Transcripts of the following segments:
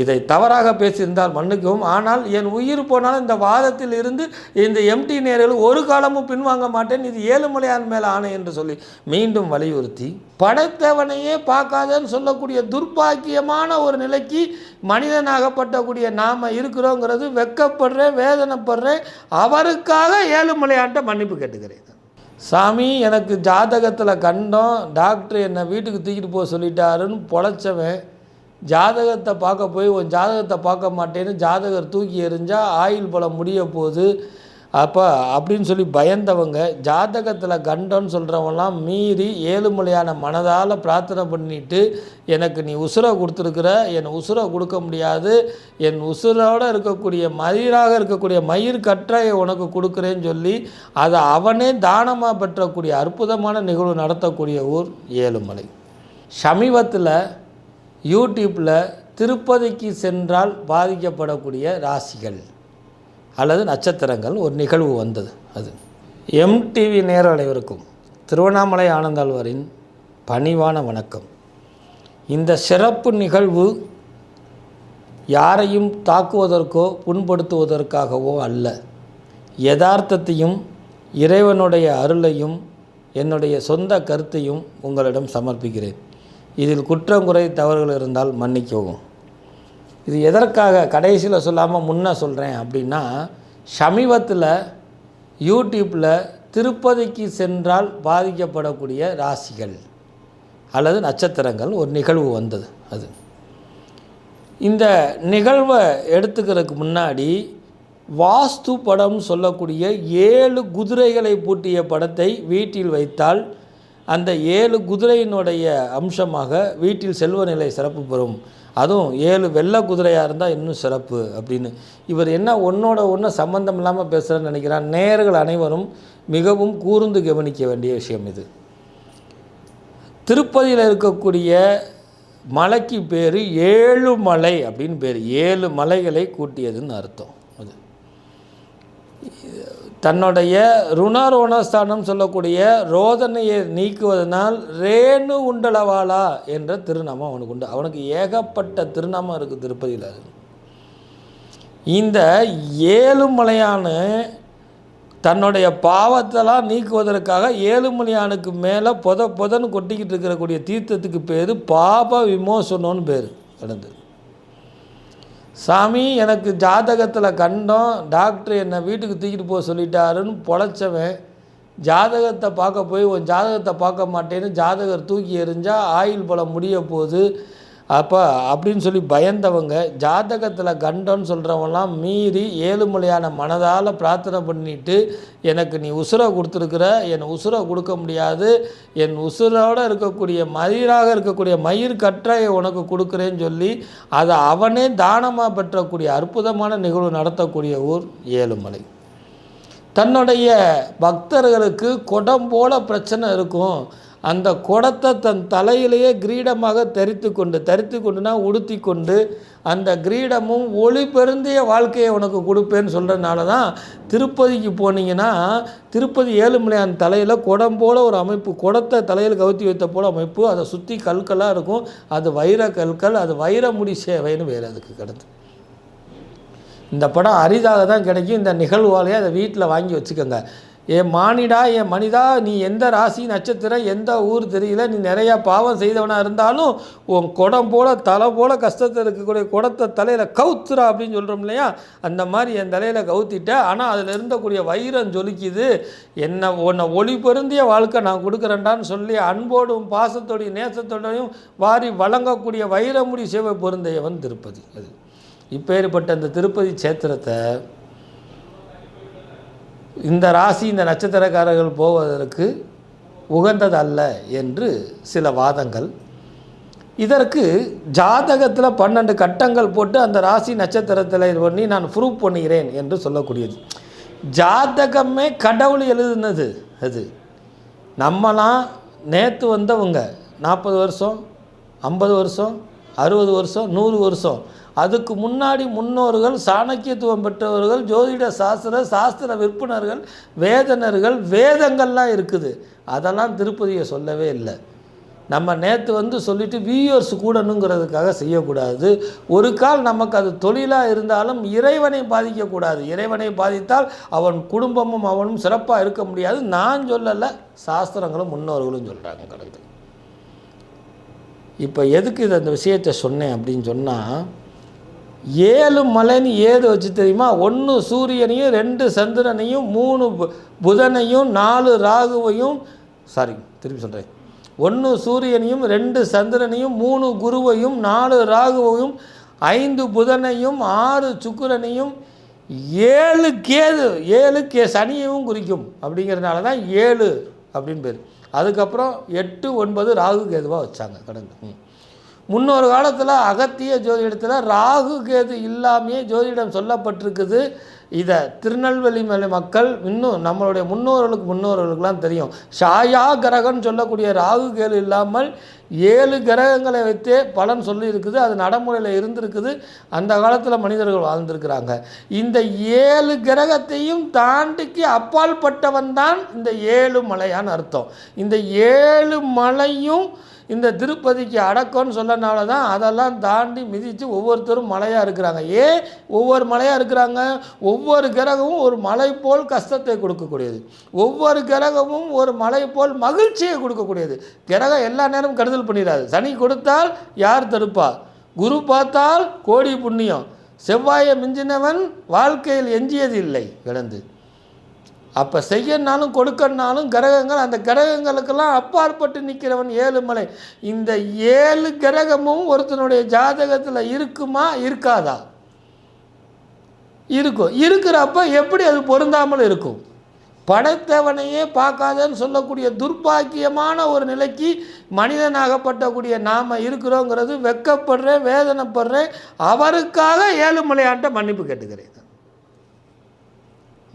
இதை தவறாக பேசியிருந்தால் மன்னிக்கவும். ஆனால் என் உயிர் போனாலும் இந்த வாதத்தில் இருந்து இந்த எம்டி நேரில் ஒரு காலமும் பின்வாங்க மாட்டேன். இது ஏழுமலையான் மேலே ஆணை என்று சொல்லி மீண்டும் வலியுறுத்தி படைத்தவனையே பார்க்காதன்னு சொல்லக்கூடிய துர்ப்பாக்கியமான ஒரு நிலைக்கு மனிதனாகப்பட்டக்கூடிய நாம் இருக்கிறோங்கிறது வெக்கப்படுறேன் வேதனைப்படுறேன். அவருக்காக ஏழுமலையான்ட்ட மன்னிப்பு கேட்டுக்கிறேன். சாமி எனக்கு ஜாதகத்தில் கண்டோம் டாக்டர் என்னை வீட்டுக்கு தூக்கிட்டு போக சொல்லிட்டாருன்னு பொழைச்சவன் ஜாதகத்தை பார்க்க போய் உன் ஜாதகத்தை பார்க்க மாட்டேன்னு ஜாதகர் தூக்கி எறிஞ்சால் ஆயுள் பலம் முடிய போகுது. அப்போ அப்படின்னு சொல்லி பயந்தவங்க ஜாதகத்தில் கண்டோன்னு சொல்கிறவங்களாம் மீறி ஏழுமலையான மனதால் பிரார்த்தனை பண்ணிட்டு எனக்கு நீ உசுரை கொடுத்துருக்குற என் உசுரை கொடுக்க முடியாது. என் உசுரோடு இருக்கக்கூடிய மயிராக இருக்கக்கூடிய மயிர் கற்றையை உனக்கு கொடுக்குறேன்னு சொல்லி அதை அவனே தானமாக பெற்றக்கூடிய அற்புதமான நிகழ்வு நடத்தக்கூடிய ஊர் ஏழுமலை. சமீபத்தில் யூடியூப்பில் திருப்பதிக்கு சென்றால் பாதிக்கப்படக்கூடிய ராசிகள் அல்லது நட்சத்திரங்கள் ஒரு நிகழ்வு வந்தது அது. எம்டிவி நேர அனைவருக்கும் திருவண்ணாமலை ஆனந்தாழ்வரின் பணிவான வணக்கம். இந்த சிறப்பு நிகழ்வு யாரையும் தாக்குவதற்கோ புண்படுத்துவதற்காகவோ அல்ல. யதார்த்தத்தையும் இறைவனுடைய அருளையும் என்னுடைய சொந்த கருத்தையும் உங்களிடம் சமர்ப்பிக்கிறேன். இதில் குற்றம் குறை தவறுகள் இருந்தால் மன்னிக்கவும். இது எதற்காக? கடைசியில் சொல்லாமல் முன்ன சொல்கிறேன் அப்படின்னா சமீபத்தில் யூடியூப்பில் திருப்பதிக்கு சென்றால் பாதிக்கப்படக்கூடிய ராசிகள் அல்லது நட்சத்திரங்கள் ஒரு நிகழ்வு வந்தது அது. இந்த நிகழ்வை எடுத்துக்கிறதுக்கு முன்னாடி வாஸ்து படம் சொல்லக்கூடிய ஏழு குதிரைகளை பூட்டிய படத்தை வீட்டில் வைத்தால் அந்த ஏழு குதிரையினுடைய அம்சமாக வீட்டில் செல்வ நிலை சிறப்பு பெறும். அதுவும் ஏழு வெள்ளை குதிரையாக இருந்தால் இன்னும் சிறப்பு அப்படின்னு. இவர் என்ன ஒன்றோட ஒன்று சம்மந்தம் இல்லாமல் பேசுகிறேன்னு நினைக்கிறான். நேயர்கள் அனைவரும் மிகவும் கூர்ந்து கவனிக்க வேண்டிய விஷயம் இது. திருப்பதியில் இருக்கக்கூடிய மலைக்கு பேர் ஏழு மலை அப்படின்னு பேர். ஏழு மலைகளை கூட்டியதுன்னு அர்த்தம் அது. தன்னுடைய ருணரோணஸ்தானம் சொல்லக்கூடிய ரோதனையை நீக்குவதனால் ரேணு உண்டலவாளா என்ற திருநாமம் அவனுக்கு உண்டு. அவனுக்கு ஏகப்பட்ட திருநாமம் இருக்குது திருப்பதியில். இந்த ஏழுமலையானு தன்னுடைய பாவத்தெல்லாம் நீக்குவதற்காக ஏழுமலையானுக்கு மேலே பொத பொதன்னு கொட்டிக்கிட்டு இருக்கக்கூடிய தீர்த்தத்துக்கு பேர் பாப விமோசனம்னு பேர். நடந்தது சாமி எனக்கு ஜாதகத்தில் கண்டோம் டாக்டர் என்னை வீட்டுக்கு தூக்கிட்டு போக சொல்லிட்டாருன்னு பொழைச்சவன் ஜாதகத்தை பார்க்க போய் உன் ஜாதகத்தை பார்க்க மாட்டேன்னு ஜாதகர் தூக்கி எறிஞ்சால் ஆயில் பலம் முடிய போகுது அப்போ அப்படின்னு சொல்லி பயந்தவங்க ஜாதகத்தில் கண்டோன்னு சொல்கிறவங்களாம் மீறி ஏழுமலையான மனதால் பிரார்த்தனை பண்ணிட்டு எனக்கு நீ உசுரை கொடுத்துருக்குற என் உசுரை கொடுக்க முடியாது என் உசுரோடு இருக்கக்கூடிய மயிராக இருக்கக்கூடிய மயிர் கற்றையை உனக்கு கொடுக்குறேன்னு சொல்லி அதை அவனே தானமாக பெற்றக்கூடிய அற்புதமான நிகழ்வு நடத்தக்கூடிய ஊர் ஏழுமலை. தன்னுடைய பக்தர்களுக்கு குடம் போல பிரச்சனை இருக்கும். அந்த குடத்தை தன் தலையிலேயே கிரீடமாக தரித்து கொண்டு தரித்து கொண்டுனா உடுத்தி கொண்டு அந்த கிரீடமும் ஒளி பெருந்திய வாழ்க்கையை உனக்கு கொடுப்பேன்னு சொல்கிறதுனால தான் திருப்பதிக்கு போனீங்கன்னா திருப்பதி ஏழுமலையான் தலையில் குடம் போல ஒரு அமைப்பு குடத்தை தலையில் கவுத்தி வைத்த போல் அமைப்பு அதை சுற்றி கற்களாக இருக்கும் அது வைர கல்கள் அது வைரமுடி சேவைன்னு வேறு அதுக்கு கிடந்து இந்த படம் அரிதாக தான் கிடைக்கும் இந்த நிகழ்வாலேயே அதை வீட்டில் வாங்கி வச்சுக்கோங்க. என் மானிடா என் மனிதா நீ எந்த ராசி நட்சத்திரம் எந்த ஊர் தெரியல நீ நிறையா பாவம் செய்தவனாக இருந்தாலும் உன் குடம் போல தலை போல கஷ்டத்தில் இருக்கக்கூடிய குடத்தை தலையில் கவுத்துறா அப்படின்னு சொல்கிறோம் இல்லையா? அந்த மாதிரி என் தலையில் கவுத்திட்டேன் ஆனால் அதில் இருந்தக்கூடிய வைரம் ஜொலிக்குது. என்னை உன்னை ஒளி பொருந்திய வாழ்க்கை நான் கொடுக்குறேன்டான்னு சொல்லி அன்போடும் பாசத்தோடையும் நேசத்தோடையும் வாரி வழங்கக்கூடிய வைரமுடி சேவை பொருந்தையவன் திருப்பதி அது. இப்பேற்பட்ட அந்த திருப்பதி சேத்திரத்தை இந்த ராசி இந்த நட்சத்திரக்காரர்கள் போவதற்கு உகந்தது அல்ல என்று சில வாதங்கள். இதற்கு ஜாதகத்தில் பன்னெண்டு கட்டங்கள் போட்டு அந்த ராசி நட்சத்திரத்தில் இது பண்ணி நான் ப்ரூவ் பண்ணுகிறேன் என்று சொல்லக்கூடியது. ஜாதகமே கடவுள் எழுதுனது அது. நம்மலாம் நேற்று வந்தவங்க நாற்பது வருஷம் ஐம்பது வருஷம் அறுபது வருஷம் நூறு வருஷம் அதுக்கு முன்னாடி முன்னோர்கள் சாணக்கியத்துவம் பெற்றவர்கள் ஜோதிட சாஸ்திர சாஸ்திர விற்பனர்கள் வேதனர்கள் வேதங்கள்லாம் இருக்குது. அதெல்லாம் திருப்பதியை சொல்லவே இல்லை. நம்ம நேற்று வந்து சொல்லிட்டு வியூயர்ஸ் கூடணுங்கிறதுக்காக செய்யக்கூடாது. ஒரு கால் நமக்கு அது தொழிலாக இருந்தாலும் இறைவனை பாதிக்கக்கூடாது. இறைவனை பாதித்தால் அவன் குடும்பமும் அவனும் சிறப்பாக இருக்க முடியாது. நான் சொல்லலை சாஸ்திரங்களும் முன்னோர்களும் சொல்கிறாங்க கடந்து இப்போ எதுக்கு இது அந்த விஷயத்தை சொன்னேன் அப்படின்னு சொன்னால் ஏழு மலைன்னு ஏது வச்சு தெரியுமா? ஒன்று சூரியனையும் ரெண்டு சந்திரனையும் மூணு பு- புதனையும் நாலு ராகுவையும் சாரி திருப்பி சொல்கிறேன் ஒன்று சூரியனையும் ரெண்டு சந்திரனையும் மூணு குருவையும் நாலு ராகுவையும் ஐந்து புதனையும் ஆறு சுக்கிரனையும் ஏழு கேது ஏழு கே சனியையும் குறிக்கும். அப்படிங்கிறதுனால தான் ஏழு அப்படின்னு பேர். அதுக்கப்புறம் எட்டு ஒன்பது ராகு கேதுவாக வச்சாங்க கடந்து ம். முன்னொரு காலத்தில் அகத்திய ஜோதிடத்தில் ராகு கேது இல்லாமையே ஜோதிடம் சொல்லப்பட்டிருக்குது. இதை திருநெல்வேலி மலை மக்கள் இன்னும் நம்மளுடைய முன்னோர்களுக்கு முன்னோர்களுக்கெல்லாம் தெரியும். ஷாயா கிரகம்னு சொல்லக்கூடிய ராகு கேது இல்லாமல் ஏழு கிரகங்களை வைத்தே பலன் சொல்லியிருக்குது. அது நடைமுறையில் இருந்திருக்குது. அந்த காலத்தில் மனிதர்கள் வாழ்ந்திருக்கிறாங்க. இந்த ஏழு கிரகத்தையும் தாண்டிக்கு அப்பாற்பட்டவன் தான் இந்த ஏழு மலையான்னு அர்த்தம். இந்த ஏழு மலையும் இந்த திருப்பதிக்கு அடக்கம்னு சொல்லனால தான் அதெல்லாம் தாண்டி மிதித்து ஒவ்வொருத்தரும் மலையாக இருக்கிறாங்க. ஏன் ஒவ்வொரு மலையாக இருக்கிறாங்க? ஒவ்வொரு கிரகமும் ஒரு மலை போல் கஷ்டத்தை கொடுக்கக்கூடியது. ஒவ்வொரு கிரகமும் ஒரு மலை போல் மகிழ்ச்சியை கொடுக்கக்கூடியது. கிரகம் எல்லா நேரமும் கருதல் பண்ணிடாது. சனி கொடுத்தால் யார் தடுப்பா? குரு பார்த்தால் கோடி புண்ணியம். செவ்வாயை மிஞ்சினவன் வாழ்க்கையில் எஞ்சியது இல்லை கிடந்து அப்போ செய்யனாலும் கொடுக்கனாலும் கிரகங்கள் அந்த கிரகங்களுக்கெல்லாம் அப்பாற்பட்டு நிற்கிறவன் ஏழுமலை. இந்த ஏழு கிரகமும் ஒருத்தனுடைய ஜாதகத்தில் இருக்குமா இருக்காதா? இருக்கும். இருக்கிறப்ப எப்படி அது பொருந்தாமல் இருக்கும்? படைத்தவனையே பார்க்காதன்னு சொல்லக்கூடிய துர்ப்பாக்கியமான ஒரு நிலைக்கு மனிதனாகப்பட்டக்கூடிய நாம் இருக்கிறோங்கிறது வெக்கப்படுறேன் வேதனைப்படுறேன். அவருக்காக ஏழுமலையான்ட்ட மன்னிப்பு கேட்டுக்கிறேன்.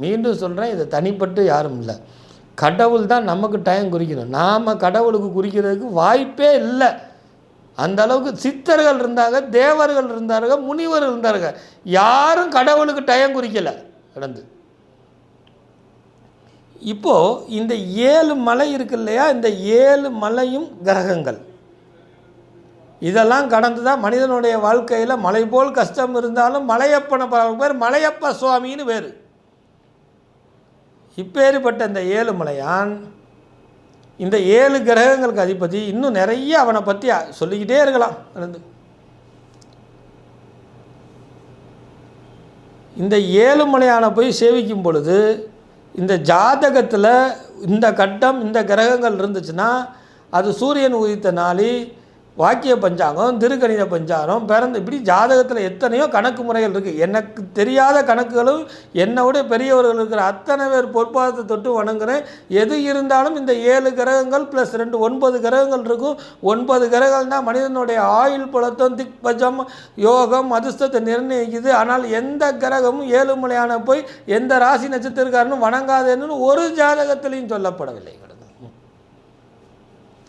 மீண்டும் சொல்கிறேன் இது தனிப்பட்டு யாரும் இல்லை. கடவுள் தான் நமக்கு டைம் குறிக்கணும். நாம் கடவுளுக்கு குறிக்கிறதுக்கு வாய்ப்பே இல்லை. அந்த அளவுக்கு சித்தர்கள் இருந்தாங்க தேவர்கள் இருந்தாருங்க முனிவர் இருந்தாருங்க யாரும் கடவுளுக்கு டைம் குறிக்கலை. கடந்து. இப்போது இந்த ஏழு மலை இருக்கு இல்லையா? இந்த ஏழு மலையும் கிரகங்கள். இதெல்லாம் கடந்து தான் மனிதனுடைய வாழ்க்கையில் மலை போல் கஷ்டம் இருந்தாலும் மலையப்பனை பேர் மலையப்ப சுவாமின்னு பேர். இப்பேறுபட்ட இந்த ஏழு மலையான் இந்த ஏழு கிரகங்களுக்கு அதிபதி இன்னும் நிறைய அவனை பற்றி சொல்லிக்கிட்டே இருக்கலாம். இருந்து. இந்த ஏழுமலையானை போய் சேவிக்கும் பொழுது இந்த ஜாதகத்தில் இந்த கட்டம் இந்த கிரகங்கள் இருந்துச்சுன்னா அது சூரியன் உதித்த நாளி வாக்கிய பஞ்சாங்கம் திருக்கணித பஞ்சாங்கம் பிறந்த இப்படி ஜாதகத்தில் எத்தனையோ கணக்கு முறைகள் இருக்குது எனக்கு தெரியாத கணக்குகளும் என்னை விட பெரியவர்கள் இருக்கிற அத்தனை பேர் பொற்பாதத்தை தொட்டு வணங்குறேன். எது இருந்தாலும் இந்த ஏழு கிரகங்கள் ப்ளஸ் ரெண்டு ஒன்பது கிரகங்கள் இருக்கும். ஒன்பது கிரகங்கள்னால் மனிதனுடைய ஆயுள் புலத்தம் திக்பஜம் யோகம் அதிர்ஷ்டத்தை நிர்ணயிக்குது. ஆனால் எந்த கிரகமும் ஏழுமலையான போய் எந்த ராசி நட்சத்திரக்காரனும் வணங்காதேன்னு ஒரு ஜாதகத்திலையும் சொல்லப்படவில்லை.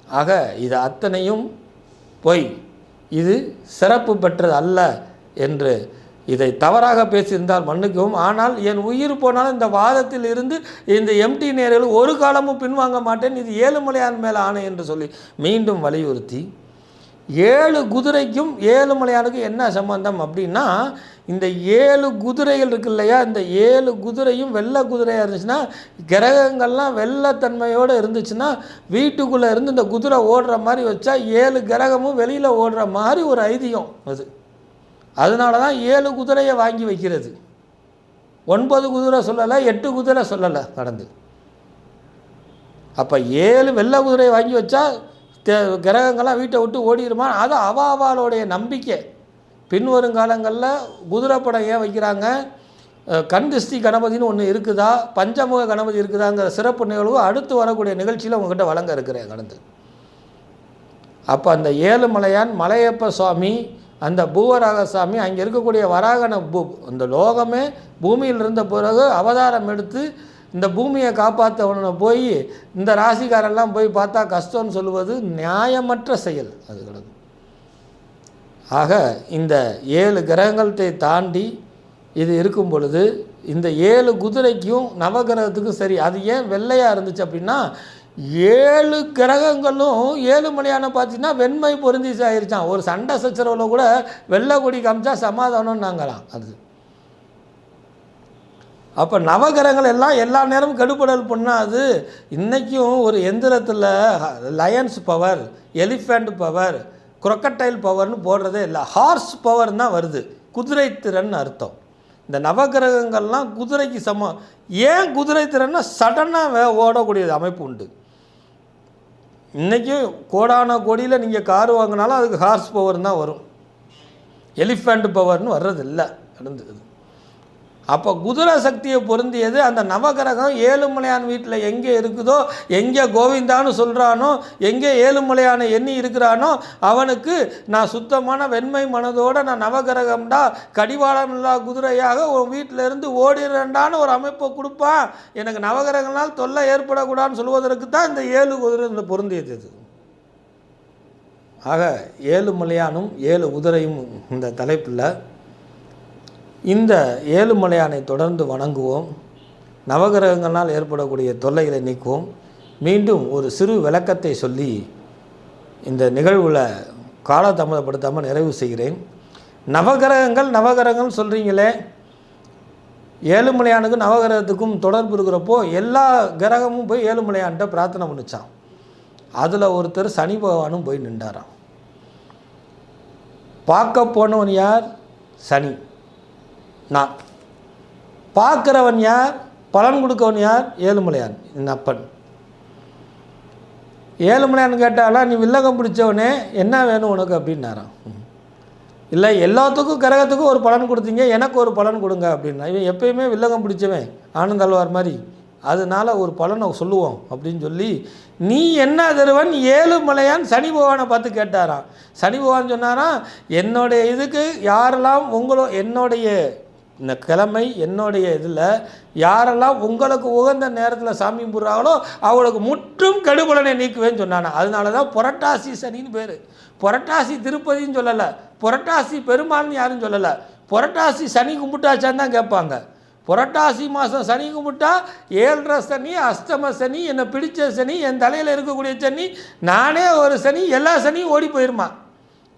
ஆக இது அத்தனையும் பொய். இது சிறப்பு பெற்றது அல்ல என்று. இதை தவறாக பேசியிருந்தால் மன்னிக்கவும். ஆனால் என் உயிர் போனாலும் இந்த வாதத்தில் இருந்து இந்த எம்டி நேரில் ஒரு காலமும் பின்வாங்க மாட்டேன். இது ஏழுமலையான் மேலே ஆணை என்று சொல்லி மீண்டும் வலியுறுத்தி ஏழு குதிரைக்கும் ஏழு மலையானுக்கும் என்ன சம்பந்தம் அப்படின்னா இந்த ஏழு குதிரைகள் இருக்கு இல்லையா? இந்த ஏழு குதிரையும் வெள்ளை குதிரையாக இருந்துச்சுன்னா கிரகங்கள்லாம் வெள்ளத்தன்மையோடு இருந்துச்சுன்னா வீட்டுக்குள்ளே இருந்து இந்த குதிரை ஓடுற மாதிரி வச்சா ஏழு கிரகமும் வெளியில் ஓடுற மாதிரி ஒரு ஐதீகம் அது. அதனால தான் ஏழு குதிரையை வாங்கி வைக்கிறது. ஒன்பது குதிரை சொல்லலை எட்டு குதிரை சொல்லலை நடந்து. அப்போ ஏழு வெள்ளை குதிரையை வாங்கி வச்சா கிரகங்கள்லாம் வீட்டை விட்டு ஓடிடுமா? அது அவ அவளுடைய நம்பிக்கை. பின்வரும் காலங்களில் குதிரை படம் ஏன் வைக்கிறாங்க? கண் திருஷ்டி கணபதினு ஒன்று இருக்குதா? பஞ்சமுக கணபதி இருக்குதாங்கிற சிறப்பு நிகழ்வு அடுத்து வரக்கூடிய நிகழ்ச்சியில் உங்ககிட்ட வழங்க இருக்கிறேன் கடந்து. அப்போ அந்த ஏழுமலையான் மலையப்ப சுவாமி அந்த பூவராக சாமி அங்கே இருக்கக்கூடிய வராகன பூ அந்த லோகமே பூமியில் இருந்த பிறகு அவதாரம் எடுத்து இந்த பூமியை காப்பாற்றவனை போய் இந்த ராசிக்காரெல்லாம் போய் பார்த்தா கஷ்டம்னு சொல்லுவது நியாயமற்ற செயல் அது ஆக இந்த ஏழு கிரகங்களை தாண்டி இது இருக்கும் பொழுது இந்த ஏழு குதிரைக்கும் நவகிரகத்துக்கும் சரி அது ஏன் வெள்ளையாக இருந்துச்சு அப்படின்னா ஏழு கிரகங்களும் ஏழு மலையான பார்த்தீங்கன்னா வெண்மை பொருந்தி ஆயிருச்சான் ஒரு சண்டை சச்சரவில் கூட வெள்ளை கொடி காமிச்சா சமாதானம்னாங்களாம். அது அப்போ நவகிரகங்கள் எல்லாம் எல்லா நேரமும் கெடுபடல் பண்ணாது இன்றைக்கும் ஒரு எந்திரத்தில் lions power elephant power crocodile பவர்னு போடுறதே இல்லை. ஹார்ஸ் பவர் தான் வருது. குதிரை திறன் அர்த்தம். இந்த நவகிரகங்கள்லாம் குதிரைக்கு சமம். ஏன் குதிரை திறன்னா சடனாக ஓடக்கூடியது அமைப்பு உண்டு. இன்றைக்கி கோடான கோடியில் நீங்கள் கார் வாங்கினாலும் அதுக்கு ஹார்ஸ் பவர் தான் வரும். எலிஃபண்ட் பவர்னு வர்றதில்லை. நடந்தது. அப்போ குதிரை சக்தியை பொருந்தியது அந்த நவகிரகம் ஏழுமலையான் வீட்டில் எங்கே இருக்குதோ எங்கே கோவிந்தான்னு சொல்கிறானோ எங்கே ஏழுமலையான எண்ணி இருக்கிறானோ அவனுக்கு நான் சுத்தமான வெண்மை மனதோடு நான் நவகிரகம்டா கடிவாளம் இல்லா குதிரையாக உன் வீட்டில் இருந்து ஓடிடுறேன்டான்னு ஒரு அமைப்பை கொடுப்பான். எனக்கு நவகிரகங்களால் தொல்லை ஏற்படக்கூடாதுன்னு சொல்வதற்கு தான் இந்த ஏழு குதிரை இந்த பொருந்தியது இது. ஆக ஏழுமலையானும் ஏழு குதிரையும் இந்த தலைப்பில் இந்த ஏழுமலையானை தொடர்ந்து வணங்குவோம். நவகிரகங்களால் ஏற்படக்கூடிய தொல்லைகளை நீக்குவோம். மீண்டும் ஒரு சிறு விளக்கத்தை சொல்லி இந்த நிகழ்வில் காலதாமதப்படுத்தாமல் நிறைவு செய்கிறேன். நவகிரகங்கள் நவகிரகங்கள் சொல்கிறீங்களே ஏழுமலையானுக்கும் நவகிரகத்துக்கும் தொடர்பு இருக்கிறப்போ எல்லா கிரகமும் போய் ஏழுமலையான்ட்ட பிரார்த்தனை பண்ணிச்சான் அதில் ஒருத்தர் சனி பகவானும் போய் நின்றாராம். பார்க்க போனவன் யார்? சனி. நான். பார்க்குறவன் யார்? பலன் கொடுக்கவன் யார்? ஏழுமலையான் என் அப்பன். ஏழுமலையான் கேட்டாலா நீ வில்லகம் பிடிச்சவனே என்ன வேணும் உனக்கு? அப்படின்னாரான் இல்லை எல்லாத்துக்கும் கிரகத்துக்கும் ஒரு பலன் கொடுத்தீங்க எனக்கு ஒரு பலன் கொடுங்க அப்படின்னா இவன் எப்பயுமே வில்லகம் பிடிச்சவன் ஆனந்த் அல்வார் மாதிரி. அதனால் ஒரு பலனை சொல்லுவோம் அப்படின்னு சொல்லி நீ என்ன தருவன்? ஏழு மலையான் சனி பகவானை பார்த்து கேட்டாராம். சனி பகவான் சொன்னாராம் என்னுடைய இதுக்கு யாரெல்லாம் உங்களோ என்னுடைய இந்த கிழமை என்னுடைய இதில் யாரெல்லாம் உங்களுக்கு உகந்த நேரத்தில் சாமி கும்பிட்றாங்களோ அவங்களுக்கு முற்றும் கெடுபலனை நீக்குவேன்னு சொன்னாங்க அதனால தான் புரட்டாசி சனின்னு பேர். புரட்டாசி திருப்பதின்னு சொல்லலை. புரட்டாசி பெருமாள்னு யாரும் சொல்லலை. புரட்டாசி சனி கும்பிட்டாச்சான்னு தான் கேட்பாங்க. புரட்டாசி மாதம் சனி கும்பிட்டா ஏழரை சனி அஷ்டம சனி என்னை பிடித்த சனி என் தலையில் இருக்கக்கூடிய சனி நானே ஒரு சனி எல்லா சனியும் ஓடி போயிருமா.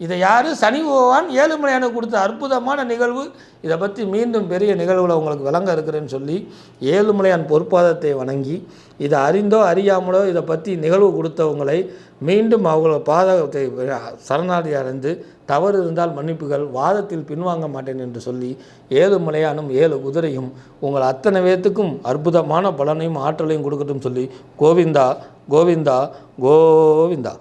இதை யார்? சனி பகவான் ஏழுமலையானுக்கு கொடுத்த அற்புதமான நிகழ்வு. இதை பற்றி மீண்டும் பெரிய நிகழ்வில் உங்களுக்கு விளங்க இருக்கிறேன்னு சொல்லி ஏழுமலையான் பொற்பாதத்தை வணங்கி இதை அறிந்தோ அறியாமலோ இதை பற்றி நிகழ்வு கொடுத்தவங்களை மீண்டும் அவங்கள பாதகத்தை சரணாதி அடைந்து தவறு இருந்தால் மன்னிப்புகள் வாதத்தில் பின்வாங்க மாட்டேன் என்று சொல்லி ஏழு மலையானும் ஏழு குதிரையும் உங்கள் அத்தனை பேத்துக்கும் அற்புதமான பலனையும் ஆற்றலையும் கொடுக்கட்டும் சொல்லி கோவிந்தா கோவிந்தா கோவிந்தா.